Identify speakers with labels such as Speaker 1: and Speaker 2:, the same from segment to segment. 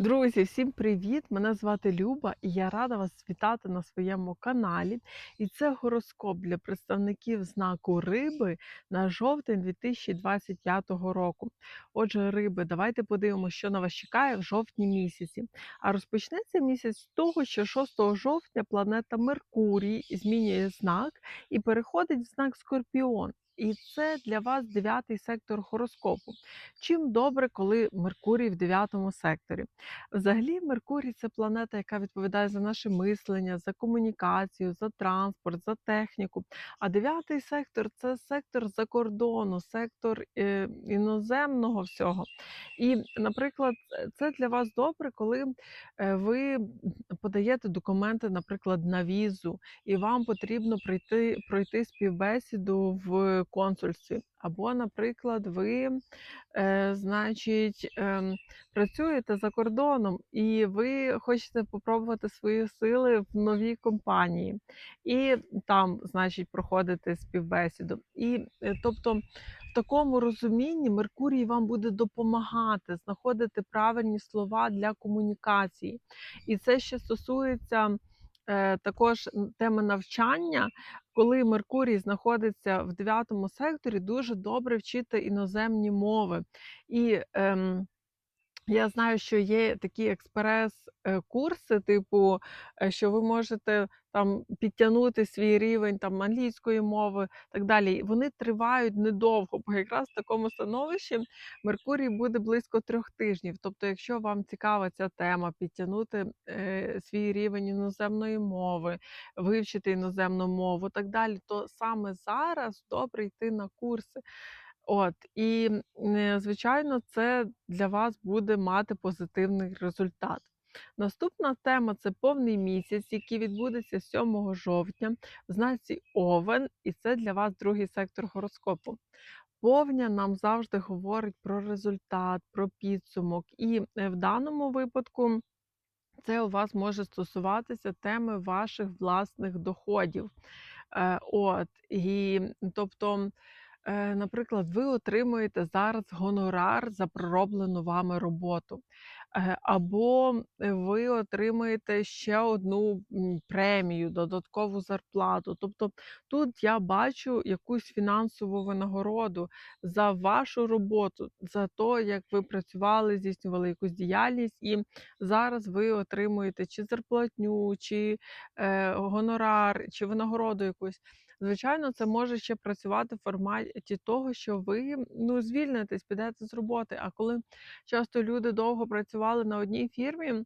Speaker 1: Друзі, всім привіт! Мене звати Люба, і я рада вас вітати на своєму каналі. І це гороскоп для представників знаку риби на жовтень 2025 року. Отже, риби, давайте подивимося, що на вас чекає в жовтні місяці. А розпочнеться місяць з того, що 6 жовтня планета Меркурій змінює знак і переходить в знак Скорпіон. І це для вас дев'ятий сектор гороскопу. Чим добре, коли Меркурій в дев'ятому секторі? Взагалі, Меркурій це планета, яка відповідає за наше мислення, за комунікацію, за транспорт, за техніку. А дев'ятий сектор це сектор за кордону, сектор е, іноземного всього. І, наприклад, це для вас добре, коли е, ви подаєте документи, наприклад, на візу, і вам потрібно пройти, пройти співбесіду в консульстві. Або, наприклад, ви, е, значить, ем, працюєте за кордоном, і ви хочете попробувати свої сили в новій компанії, і там, значить, проходите співбесіду. І е, тобто, в такому розумінні Меркурій вам буде допомагати знаходити правильні слова для комунікації. І це ще стосується. Е, Також тема навчання, коли Меркурій знаходиться в дев'ятому секторі, дуже добре вчити іноземні мови. І ем, я знаю, що є такі експрес-курси, типу, е, що ви можете там підтягнути свій рівень там англійської мови, так далі. Вони тривають недовго, бо якраз в такому становищі Меркурій буде близько трьох тижнів. Тобто, якщо вам цікава ця тема, підтягнути е, свій рівень іноземної мови, вивчити іноземну мову, так далі, то саме зараз добре йти на курси. От і е, звичайно, це для вас буде мати позитивний результат. Наступна тема це повний місяць, який відбудеться 7 жовтня в знаці Овен, і це для вас другий сектор гороскопу. Повня нам завжди говорить про результат, про підсумок, і е, в даному випадку це у вас може стосуватися теми ваших власних доходів. Е, От і тобто. Наприклад, ви отримуєте зараз гонорар за пророблену вами роботу, або ви отримаєте ще одну премію, додаткову зарплату. Тобто тут я бачу якусь фінансову винагороду за вашу роботу, за те, як ви працювали, здійснювали якусь діяльність, і зараз ви отримуєте чи зарплатню, чи е, гонорар, чи винагороду якусь. Звичайно, це може ще працювати в форматі того, що ви ну, звільнитесь, підете з роботи. А коли часто люди довго працювали на одній фірмі,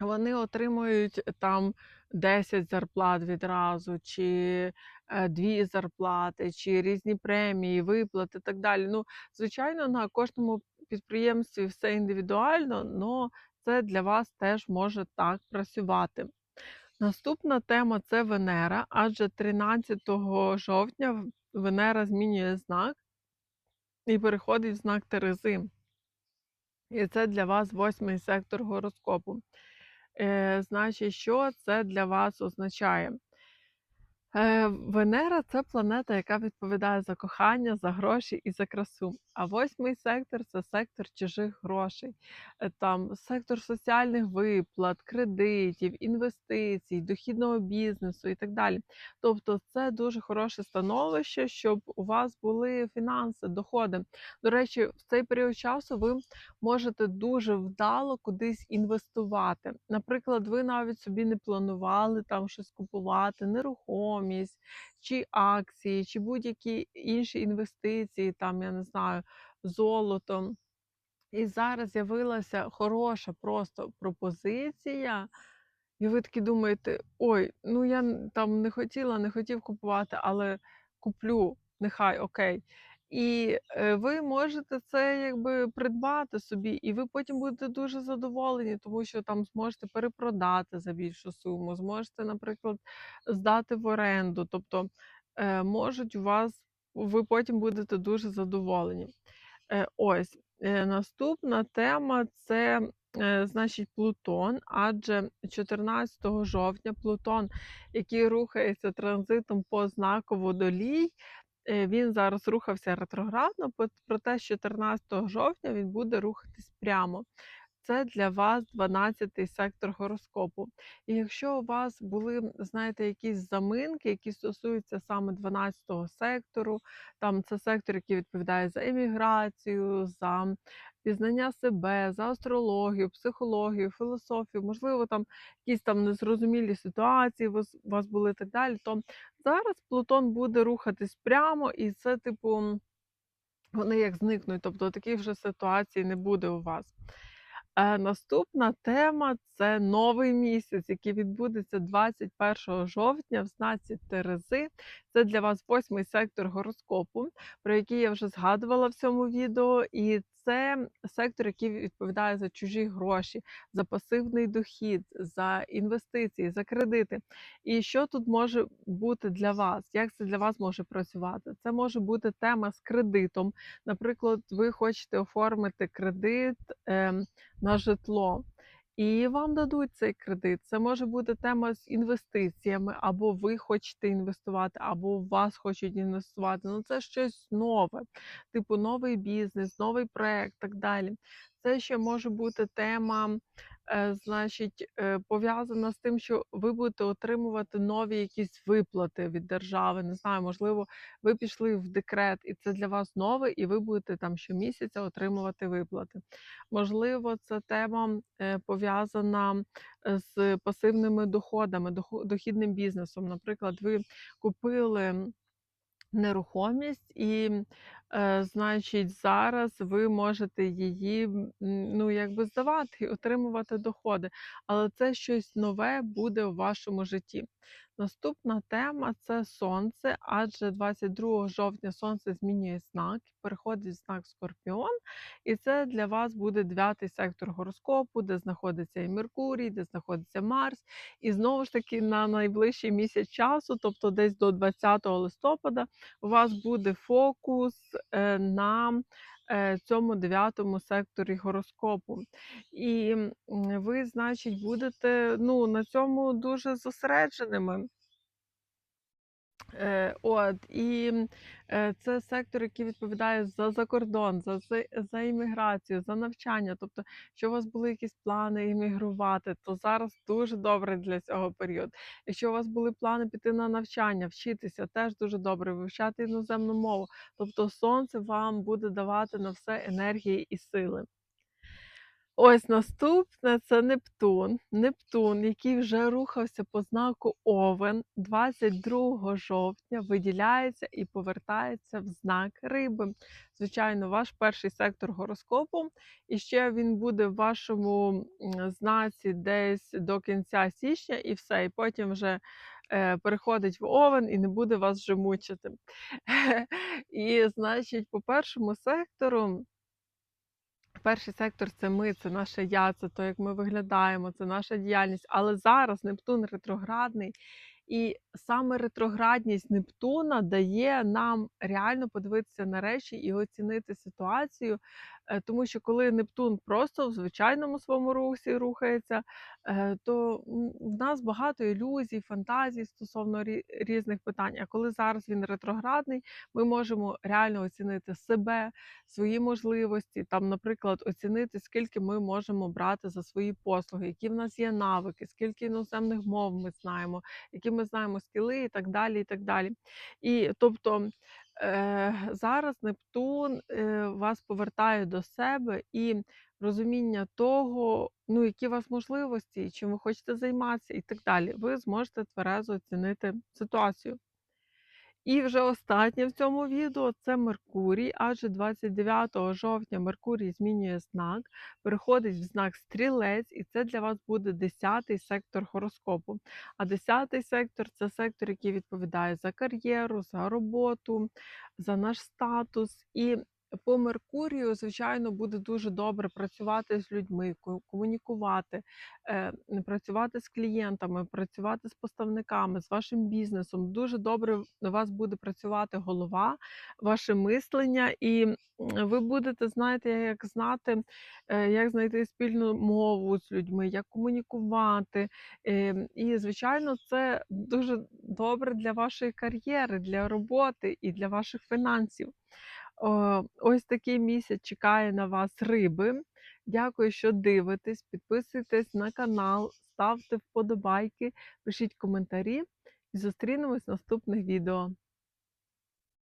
Speaker 1: вони отримують там 10 зарплат відразу, чи е, дві зарплати, чи різні премії, виплати і так далі. Ну, звичайно, на кожному підприємстві все індивідуально, але це для вас теж може так працювати. Наступна тема це Венера, адже 13 жовтня Венера змінює знак і переходить в знак Терези. І це для вас восьмий сектор гороскопу. Е, значить, що це для вас означає? Е, Венера це планета, яка відповідає за кохання, за гроші і за красу. А восьмий сектор це сектор чужих грошей, Е, там сектор соціальних виплат, кредитів, інвестицій, дохідного бізнесу і так далі. Тобто, це дуже хороше становище, щоб у вас були фінанси, доходи. До речі, в цей період часу ви можете дуже вдало кудись інвестувати. Наприклад, ви навіть собі не планували там щось купувати, нерухомість, чи акції, чи будь-які інші інвестиції, там, я не знаю, золото. І зараз з'явилася хороша просто пропозиція, і ви такі думаєте: ой, ну я там не хотіла, не хотів купувати, але куплю, нехай окей. І е, ви можете це якби придбати собі, і ви потім будете дуже задоволені, тому що там зможете перепродати за більшу суму, зможете, наприклад, здати в оренду. Тобто е, можуть у вас, ви потім будете дуже задоволені. Е, ось е, наступна тема це. Значить, Плутон, адже 14 жовтня Плутон, який рухається транзитом по знаку водолій, він зараз рухався ретроградно, проте з 14 жовтня він буде рухатись прямо. це для вас 12-й сектор гороскопу. І якщо у вас були, знаєте, якісь заминки, які стосуються саме 12-го сектору, там це сектор, який відповідає за еміграцію, за пізнання себе, за астрологію, психологію, філософію, можливо, там якісь там незрозумілі ситуації у вас були і так далі, то зараз Плутон буде рухатись прямо, і це, типу, вони як зникнуть, тобто таких вже ситуацій не буде у вас. Е, наступна тема це новий місяць, який відбудеться 21 жовтня в знаці Терези. Це для вас восьмий сектор гороскопу, про який я вже згадувала в цьому відео. І це сектор, який відповідає за чужі гроші, за пасивний дохід, за інвестиції, за кредити. І що тут може бути для вас? Як це для вас може працювати? Це може бути тема з кредитом. Наприклад, ви хочете оформити кредит. Е, на житло. І вам дадуть цей кредит. Це може бути тема з інвестиціями, або ви хочете інвестувати, або вас хочуть інвестувати. Ну це щось нове, типу новий бізнес, новий проект, так далі. Це ще може бути тема Е, значить, е, пов'язана з тим, що ви будете отримувати нові якісь виплати від держави. Не знаю, можливо, ви пішли в декрет, і це для вас нове, і ви будете там щомісяця отримувати виплати. Можливо, це тема е, пов'язана з пасивними доходами, дохідним бізнесом. Наприклад, ви купили нерухомість, і, е, значить, зараз ви можете її ну, якби здавати отримувати доходи. Але це щось нове буде в вашому житті. Наступна тема це сонце, адже 22 жовтня сонце змінює знак, переходить в знак Скорпіон, і це для вас буде дев'ятий сектор гороскопу, де знаходиться і Меркурій, де знаходиться Марс. І знову ж таки на найближчий місяць часу, тобто десь до 20 листопада, у вас буде фокус е, на цьому дев'ятому секторі гороскопу. І ви, значить, будете ну, на цьому дуже зосередженими. Е, от і е, це сектор, який відповідає за закордон, за за імміграцію, за навчання. Тобто, що у вас були якісь плани іммігрувати, то зараз дуже добре для цього період. Якщо у вас були плани піти на навчання, вчитися, теж дуже добре, вивчати іноземну мову. Тобто, сонце вам буде давати на все енергії і сили. Ось наступне це Нептун. Нептун, який вже рухався по знаку Овен 22 жовтня, виділяється і повертається в знак риби. Звичайно, ваш перший сектор гороскопу. І ще він буде в вашому знаці десь до кінця січня, і все. І потім вже е, переходить в Овен і не буде вас вже мучити. І, значить, по першому сектору. Перший сектор це ми, це наше я, це то, як ми виглядаємо, це наша діяльність. Але зараз Нептун ретроградний, і саме ретроградність Нептуна дає нам реально подивитися на речі і оцінити ситуацію. Е, тому що коли Нептун просто в звичайному своєму русі рухається, е, то в нас багато ілюзій, фантазій стосовно різних питань. А коли зараз він ретроградний, ми можемо реально оцінити себе, свої можливості, там, наприклад, оцінити, скільки ми можемо брати за свої послуги, які в нас є навики, скільки іноземних мов ми знаємо, які ми знаємо скіли і так далі. І так далі. І тобто е, зараз Нептун е, вас повертає до себе і розуміння того, ну, які у вас можливості, чим ви хочете займатися, і так далі. Ви зможете тверезо оцінити ситуацію. І вже останнє в цьому відео це Меркурій, адже 29 жовтня Меркурій змінює знак, переходить в знак стрілець, і це для вас буде 10-й сектор гороскопу. А 10-й сектор це сектор, який відповідає за кар'єру, за роботу, за наш статус. І по Меркурію, звичайно, буде дуже добре працювати з людьми, комунікувати, е, працювати з клієнтами, працювати з поставниками, з вашим бізнесом. Дуже добре на вас буде працювати голова, ваше мислення, і ви будете, знаєте, як знати, е, як знайти спільну мову з людьми, як комунікувати. Е, і, звичайно, це дуже добре для вашої кар'єри, для роботи і для ваших фінансів. Ось такий місяць чекає на вас риби. Дякую, що дивитесь. Підписуйтесь на канал, ставте вподобайки, пишіть коментарі і зустрінемось в наступних відео.